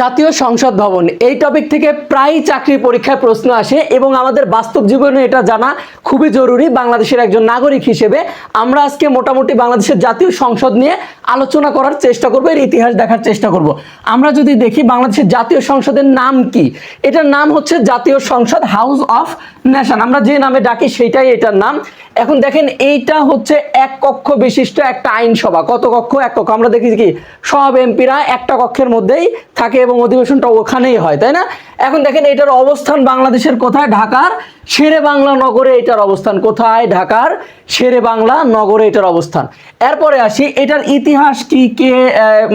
জাতীয় সংসদ ভবন। এই টপিক থেকে প্রায় চাকরি পরীক্ষায় প্রশ্ন আসে এবং আমাদের বাস্তব জীবনে এটা জানা খুবই জরুরি বাংলাদেশের একজন নাগরিক হিসেবে। আমরা আজকে মোটামুটি বাংলাদেশের জাতীয় সংসদ নিয়ে আলোচনা করার চেষ্টা করব, এর ইতিহাস দেখার চেষ্টা করব। আমরা যদি দেখি বাংলাদেশের জাতীয় সংসদের নাম কি, এটার নাম হচ্ছে জাতীয় সংসদ হাউস অফ নেশন। আমরা যে নামে ডাকি সেটাই এটার নাম। এখন দেখেন এইটা হচ্ছে এক কক্ষ বিশিষ্ট একটা আইনসভা। কত কক্ষ? এক কক্ষ। আমরা দেখি কি, সব এমপিরা একটা কক্ষের মধ্যেই থাকে এবং অধিবেশনটা ওখানেই হয়, তাই না? এখন দেখেন এটার অবস্থান বাংলাদেশের কোথায়? ঢাকার শেরে বাংলা নগরে এটার অবস্থান। কোথায়? ঢাকার শেরে বাংলা নগরে এটার অবস্থান। এরপরে আসি, এটার ইতিহাস কি, কে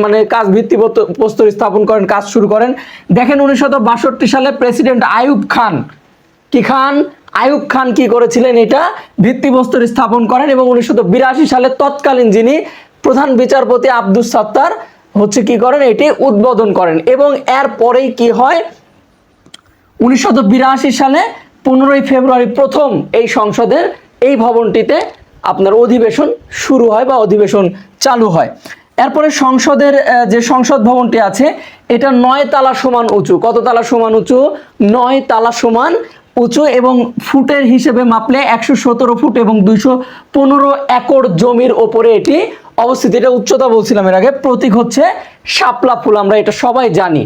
মানে কাজ ভিত্তি প্রস্তর স্থাপন করেন, কাজ শুরু করেন? দেখেন উনিশশো বাষট্টি সালে প্রেসিডেন্ট আয়ুব খান, কি খান? আয়ুব খান কি করেছিলেন এটা? ভিত্তিবস্তুর স্থাপন করেন এবং উনিশশো বিরাশি সালে তৎকালীন যিনি প্রধান বিচারপতি আব্দুস সাত্তার হচ্ছে কি করেন? এটি উদ্বোধন করেন। এবং এর পরেই কি হয়? উনিশশো বিরাশি সালে পনেরোই ফেব্রুয়ারি প্রথম এই সংসদের এই ভবনটিতে আপনার অধিবেশন শুরু হয় বা অধিবেশন চালু হয়। এরপরে সংসদের যে সংসদ ভবনটি আছে, এটা নয় তালা সমান উঁচু। কত তালা সমান উঁচু? নয় তালা সমান উঁচু এবং ফুটের হিসেবে মাপলে একশো সতেরো ফুট এবং দুইশো পনেরো একর জমির ওপরে এটি অবস্থিত, এটা উচ্চতা বলছিলাম এর আগে, প্রতীক হচ্ছে শাপলা ফুল, আমরা এটা সবাই জানি।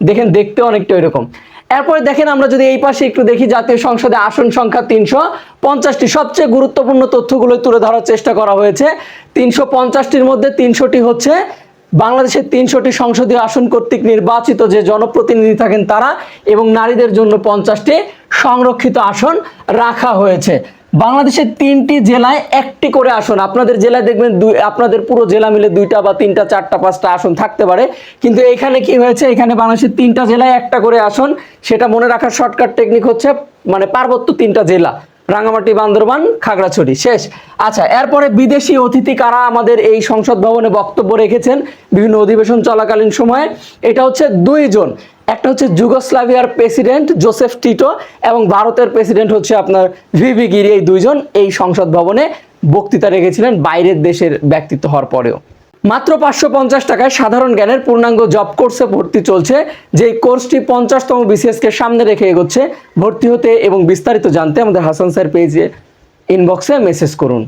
দেখেন, দেখতে অনেকটা এরকম। এরপরে দেখেন, আমরা যদি এই পাশে একটু দেখি, জাতীয় সংসদে আসন সংখ্যা তিনশো পঞ্চাশটি। সবচেয়ে গুরুত্বপূর্ণ তথ্যগুলো তুলে ধরার চেষ্টা করা হয়েছে। তিনশো পঞ্চাশটির মধ্যে তিনশোটি হচ্ছে বাংলাদেশের তিনশোটি সংসদীয় আসন কর্তৃক নির্বাচিত যে জনপ্রতিনিধি থাকেন তারা এবং নারীদের জন্য পঞ্চাশটি সংরক্ষিত আসন রাখা হয়েছে। বাংলাদেশের তিনটি জেলায় একটি করে আসন। আপনাদের জেলায় দেখবেন দুই আপনাদের পুরো জেলা মিলে দুইটা বা তিনটা, চারটা, পাঁচটা আসন থাকতে পারে। কিন্তু এখানে কি হয়েছে? এখানে বাংলাদেশের তিনটা জেলায় একটা করে আসন। সেটা মনে রাখার শর্টকাট টেকনিক হচ্ছে মানে পার্বত্য তিনটা জেলা। রাঙামাটি, বান্দরবান, খাগড়াছড়ি। শেষ। আচ্ছা এরপরে বিদেশি অতিথি কারা আমাদের এই সংসদ ভবনে বক্তব্য রেখেছেন? বিভিন্ন অধিবেশন চলাকালীন সময়ে। এটা হচ্ছে দুইজন। একটা হচ্ছে যুগোস্লাভিয়ার প্রেসিডেন্ট জোসেফ টিটো এবং ভারতের প্রেসিডেন্ট হচ্ছে আপনার ভিভি গিরি, এই দুইজন এই সংসদ ভবনে বক্তৃতা রেখেছিলেন বাইরের দেশের ব্যক্তিত্ব হওয়ার পরেও। মাত্র পাঁচশো পঞ্চাশ টাকায় সাধারণ জ্ঞানের পূর্ণাঙ্গ জব কোর্সে ভর্তি চলছে যে কোর্সটি পঞ্চাশতম বিসিএসকে সামনে রেখে এগোচ্ছে। ভর্তি হতে এবং বিস্তারিত জানতে আমাদের হাসান স্যার পেজে ইনবক্সে মেসেজ করুন।